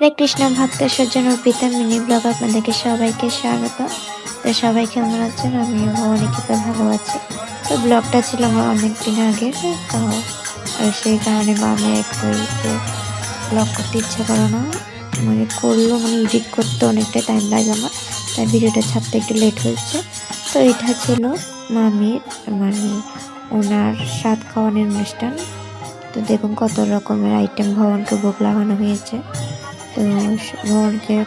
হরে কৃষ্ণ, ভক্ত, সজ্জন Arpita mini blog আপনাদেরকে সবাইকে স্বাগত। তো সবাই কেমন আছেন? আমি ভবানীকে ভালো আছি। তো ব্লগটা ছিল আমার অনেক দিন আগের তো সেই কারণে বা আমি একটু ব্লগ করতে ইচ্ছে করো না। মানে করল মানে এডিট করতে অনেকটা টাইম লাগে আমার, তাই ভিডিওটা ছাড়তে একটু লেট হয়েছে। তো এটা ছিল মামির মানে ওনার স্বাদ খাওয়ানোর অনুষ্ঠান। তো দেখুন কত রকমের আইটেম ভবনকে ভোগ লাগানো হয়েছে।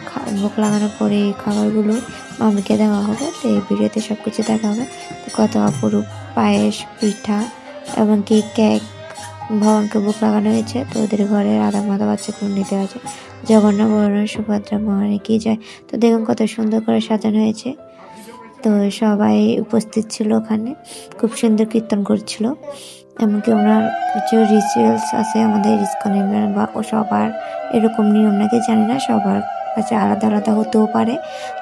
খা- ভোগ লাগানোর পরে এই খাবারগুলো মামিকে দেওয়া হবে। তো এই ভিডিওতে সব কিছু দেখা হবে। কত অপরূপ পায়েস, পিঠা এবং কি কেক ভবনকে ভোগ লাগানো হয়েছে। তো ওদের ঘরের আধা মাথা বাচ্চাগুলো নিতে আছে জগন্নাথ বরণ, সুভদ্রা, মহারানী, কি যায়। তো দেখুন কত সুন্দর করে সাজানো হয়েছে। তো সবাই উপস্থিত ছিল ওখানে। খুব সুন্দর কীর্তন করছিল। এমনকি ওনার কিছু রিচুয়ালস আছে আমাদের ইস্কনের বা ও সবার এরকম নিয়ম নাকি? জানি না, সবার কাছে আলাদা আলাদা হতেও পারে।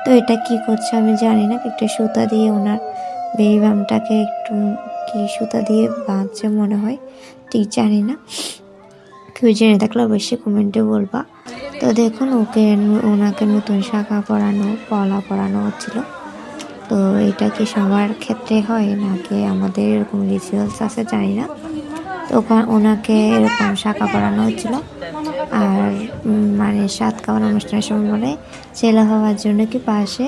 তো এটা কি করছে আমি জানি না। একটা সুতা দিয়ে ওনার বেবি বামটাকে একটু কি সুতা দিয়ে বাঁধছে মনে হয়, ঠিক জানি না। কেউ জেনে থাকলে অবশ্যই কমেন্টে বলবা। তো দেখুন, ওকে ওনাকে নতুন শাখা পরানো, পলা পরানো হচ্ছিল। তো এটা কি সবার ক্ষেত্রে হয় নাকি আমাদের এরকম রিচুয়ালস আছে জানি না। তো ওনাকে এরকম শাখা পরানো হচ্ছিল। আর মানে সাত খাওয়ার অনুষ্ঠানের সময় বলে ছেলে হওয়ার জন্য কি পাশে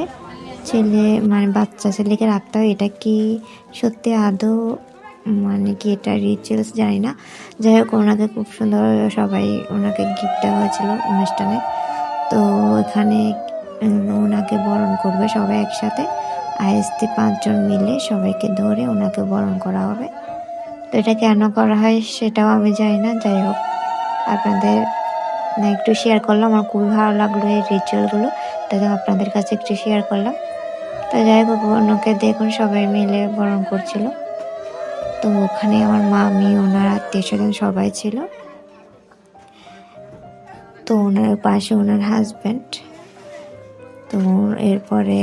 ছেলে মানে বাচ্চা ছেলেকে রাখতে হয়, এটা কি সত্যি আদৌ মানে কি এটা রিচুয়ালস জানি না। যাই হোক, ওনাকে খুব সুন্দর সবাই ওনাকে গিফট দেওয়া হয়েছিল অনুষ্ঠানে। তো এখানে ওনাকে বরণ করবে সবাই একসাথে। আইএসটি পাঁচজন মিলে সবাইকে ধরে ওনাকে বরণ করা হবে। তো এটা কেন করা হয় সেটাও আমি জানি না। যাই হোক, আপনাদের একটু শেয়ার করলাম। আমার খুবই ভালো লাগল এই রিচুয়ালগুলো তাই আপনাদের কাছে একটু শেয়ার করলাম। তো যাই হোক ওনাকে দেখুন, সবাই মিলে বরণ করছিল। তো ওখানে আমার মামি ওনার আত্মীয় স্বজন সবাই ছিল। তো ওনার পাশে ওনার হাজব্যান্ড তো এরপরে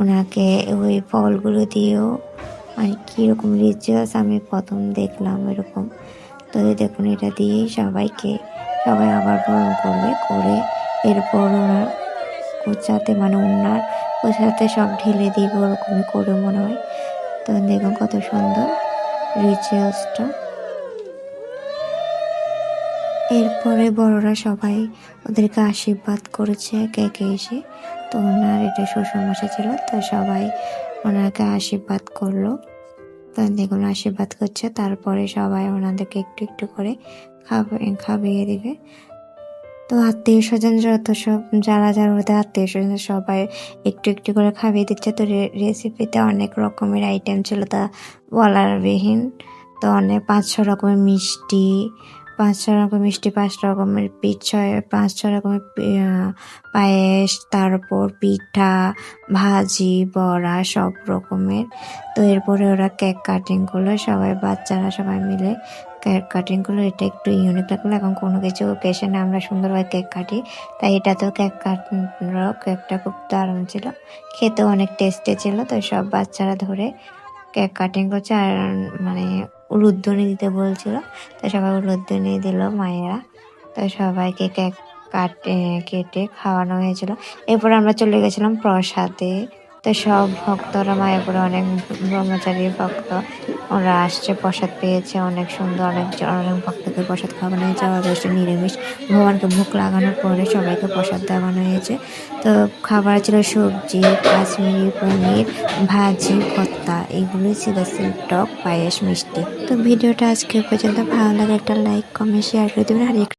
ওনাকে ওই ফলগুলো দিয়েও মানে কীরকম রিচুয়ালস আমি প্রথম দেখলাম এরকম। তো দেখুন, এটা দিয়েই সবাইকে, সবাই আবার বরণ করবে, করে এরপর ওনার কোচাতে মানে ওনার কোচাতে সব ঢেলে দিব, ওরকমই করে মনে হয়। তো দেখুন কত সুন্দর রিচুয়ালসটা এরপরে বড়রা সবাই ওদেরকে আশীর্বাদ করেছে কেকে এসে। তো ওনার এটা শ্বশুরমশাই ছিল, তো সবাই ওনাকে আশীর্বাদ করল। তো দেখুন, আশীর্বাদ করছে, তারপরে সবাই ওনাদেরকে একটু একটু করে খাবে খাইয়ে দিবে। তো আত্মীয় স্বজন যত সব যারা যারা ওদের আত্মীয় স্বজন, সবাই একটু একটু করে খাইয়ে দিচ্ছে। তো রেসিপিতে অনেক রকমের আইটেম ছিল, তা বলার বিহীন। তো অনেক পাঁচ ছ রকমের মিষ্টি পাঁচ ছ রকম মিষ্টি, পাঁচ রকমের ছয় পাঁচ ছ রকমের পায়েস তারপর পিঠা, ভাজি, বড়া, সব রকমের। তো এরপরে ওরা কেক কাটিং করল, সবাই বাচ্চারা সবাই মিলে কেক কাটিং করল। এটা একটু ইউনিক লাগল এখন কোনো কিছু ওকেশনে আমরা সুন্দরভাবে কেক কাটি। তাই এটা তো কেক কাটলো কেকটা খুব দারুণ ছিল। খেতেও অনেক টেস্টি ছিল। তো সব বাচ্চারা ধরে কেক কাটিং করছে। আর মানে উলুধ্বনি দিতে বলছিল। তো সবাই রুদ্ধনি দিল মায়েরা। তো সবাইকে কেক কাটে, কেটে খাওয়ানো হয়েছিল। এরপর আমরা চলে গেছিলাম প্রসাদে। তো সব ভক্তরা মায়াপুরে অনেক ব্রহ্মচারী ভক্ত। ওরা আসছে, প্রসাদ পেয়েছে, অনেক সুন্দর অনেক অনেক ভক্তকে প্রসাদ খাওয়ানো হয়েছে অবশ্যই নিরামিষ। ভগবানকে ভোগ লাগানোর পরে সবাইকে প্রসাদ দেওয়ানো হয়েছে। তো খাবার ছিল সবজি, কাশ্মীরি পনির, ভাজি ভত্তা এগুলোই ছিল সিল্ক টক, পায়েস, মিষ্টি। তো ভিডিওটা আজকে পর্যন্ত। ভালো লাগে একটা লাইক কমেন্ট শেয়ার করে দেবেন। আর